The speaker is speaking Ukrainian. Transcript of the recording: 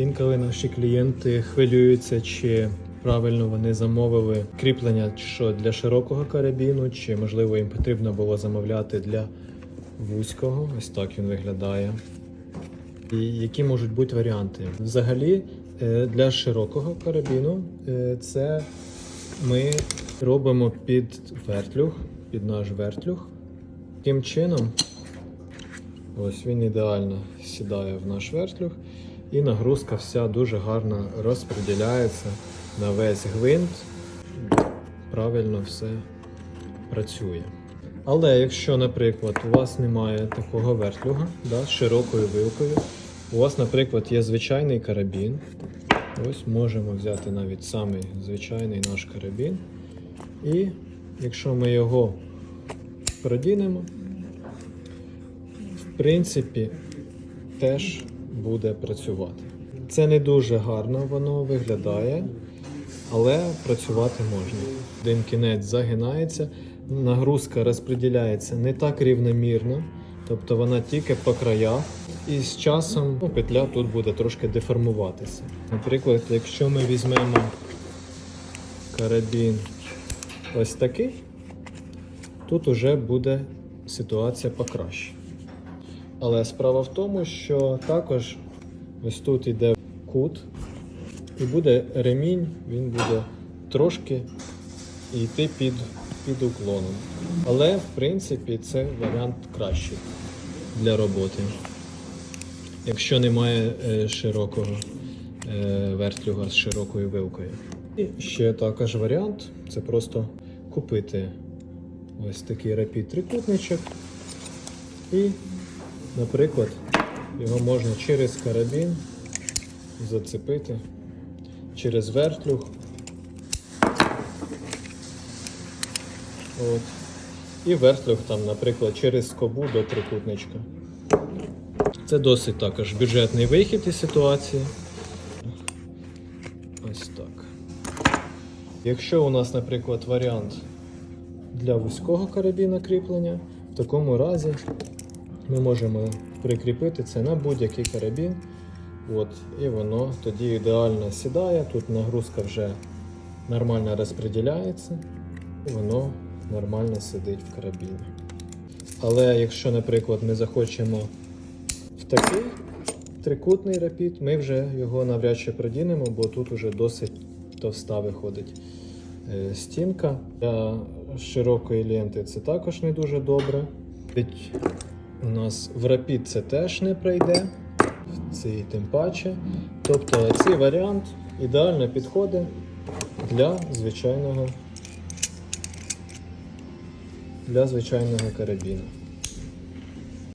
Інколи наші клієнти хвилюються, чи правильно вони замовили кріплення що для широкого карабіну, чи можливо їм потрібно було замовляти для вузького. Ось так він виглядає. І які можуть бути варіанти? Взагалі, е, для широкого карабіну е, це ми робимо під вертлюг, під наш вертлюг. Таким чином, ось він ідеально сідає в наш вертлюг, і нагрузка вся дуже гарно розподіляється на весь гвинт. Правильно все працює. Але якщо, наприклад, у вас немає такого вертлюга да, з широкою вилкою, у вас, наприклад, є звичайний карабін. Ось можемо взяти навіть самий звичайний наш карабін. І якщо ми його продінемо, в принципі, теж буде працювати. Це не дуже гарно воно виглядає, але працювати можна. Один кінець загинається, нагрузка розподіляється не так рівномірно, тобто вона тільки по краях. І з часом ну, петля тут буде трошки деформуватися. Наприклад, якщо ми візьмемо карабін ось такий, тут уже буде ситуація покраще. Але справа в тому, що також ось тут йде кут, і буде ремінь, він буде трошки йти під, під уклоном. Але в принципі це варіант кращий для роботи. Якщо немає е, широкого е, вертлюга з широкою вилкою. І ще також варіант це просто купити ось такий рапід трикутничок і, наприклад, його можна через карабін зацепити, через вертлюг. От. І вертлюг там, наприклад, через скобу до трикутничка. Це досить також бюджетний вихід із ситуації. Ось так. Якщо у нас, наприклад, варіант для вузького карабіна кріплення, в такому разі ми можемо прикріпити це на будь-який карабін. От, і воно тоді ідеально сідає. Тут нагрузка вже нормально розподіляється, і воно нормально сидить в карабіні. Але якщо, наприклад, ми захочемо в такий трикутний рапід, ми вже його навряд чи продінемо, бо тут уже досить товста виходить е, стінка. Для широкої ленти це також не дуже добре. У нас в рапід це теж не пройде, цей тим паче. Тобто цей варіант ідеально підходить для звичайного, для звичайного карабіну.